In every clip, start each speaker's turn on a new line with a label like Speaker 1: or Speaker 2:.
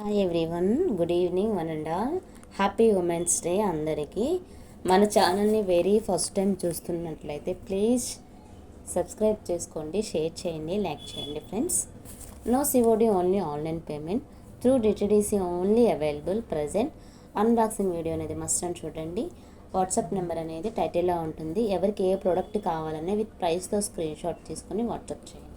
Speaker 1: Hi everyone good evening one and all happy women's day అందరికీ. మన ఛానల్ని very first time చూస్తున్నట్లయితే please subscribe చేసుకోండి షేర్ చేయండి లైక్ చేయండి friends no COD only online payment through DTDC only available present unboxing video అనేది must అని చూడండి వాట్సాప్ నెంబర్ అనేది టైటిల్లో ఉంటుంది. ఎవరికి ఏ ప్రోడక్ట్ కావాలనే విత్ ప్రైస్తో స్క్రీన్ షాట్ తీసుకొని వాట్సాప్ చేయండి.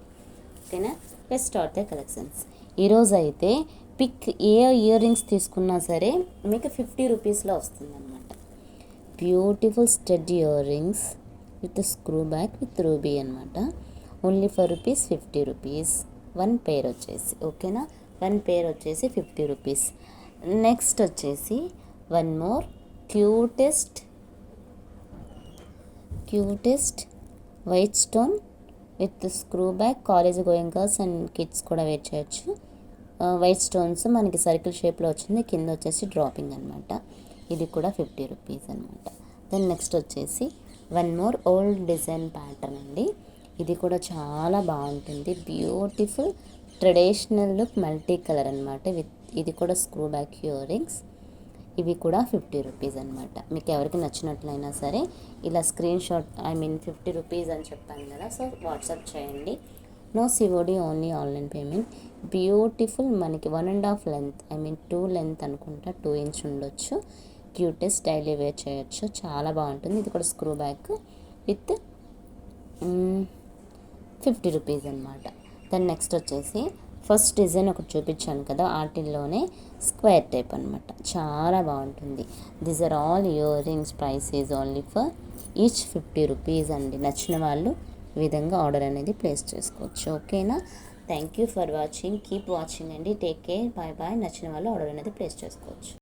Speaker 1: ఓకేనా లెట్ స్టార్ట్ ద కలెక్షన్స్ ఈరోజు అయితే పిక్ ఏ ఇయర్ రింగ్స్ తీసుకున్నా సరే మీకు ఫిఫ్టీ రూపీస్లో వస్తుందన్నమాట. Beautiful stud ear rings with screw back with ruby అనమాట only for rupees fifty rupees one pair వచ్చేసి ఓకేనా వన్ పేర్ వచ్చేసి ఫిఫ్టీ రూపీస్ నెక్స్ట్ వచ్చేసి one more cutest cutest white stone with screw back college going girls and kids కూడా wear చేయొచ్చు. White stones మనకి circle షేప్లో వచ్చింది. కింద వచ్చేసి డ్రాపింగ్ అనమాట ఇది కూడా ఫిఫ్టీ రూపీస్ అనమాట దెన్ నెక్స్ట్ వచ్చేసి one more old design pattern అండి. ఇది కూడా చాలా బాగుంటుంది. Beautiful traditional look multi colour అనమాట విత్ ఇది కూడా స్క్రూ బ్యాక్ ఇయర్ రింగ్స్ ఇవి కూడా ఫిఫ్టీ రూపీస్ అనమాట మీకు ఎవరికి నచ్చినట్లయినా సరే ఇలా screen shot I mean fifty rupees అని చెప్పాను కదా సో వాట్సాప్ చేయండి. No COD only online payment beautiful మనకి one and half length I mean two length అనుకుంటా టూ ఇంచ్ ఉండొచ్చు. క్యూటెస్ట్ డైలీ వేర్ చేయొచ్చు. చాలా బాగుంటుంది. ఇది కూడా screw back with fifty rupees అనమాట దాని నెక్స్ట్ వచ్చేసి ఫస్ట్ డిజైన్ ఒకటి చూపించాను కదా వాటిల్లోనే స్క్వేర్ టైప్ అనమాట చాలా బాగుంటుంది. These are all ear rings price is only for each fifty rupees అండి. నచ్చిన వాళ్ళు విధంగా ఆర్డర్ అనేది ప్లేస్ చేసుకోవచ్చు. ఓకేనా? Thank you for watching keep watching అండి. టేక్ కేర్ బాయ్ బాయ్ నచ్చిన వాళ్ళు ఆర్డర్ అనేది ప్లేస్ చేసుకోవచ్చు.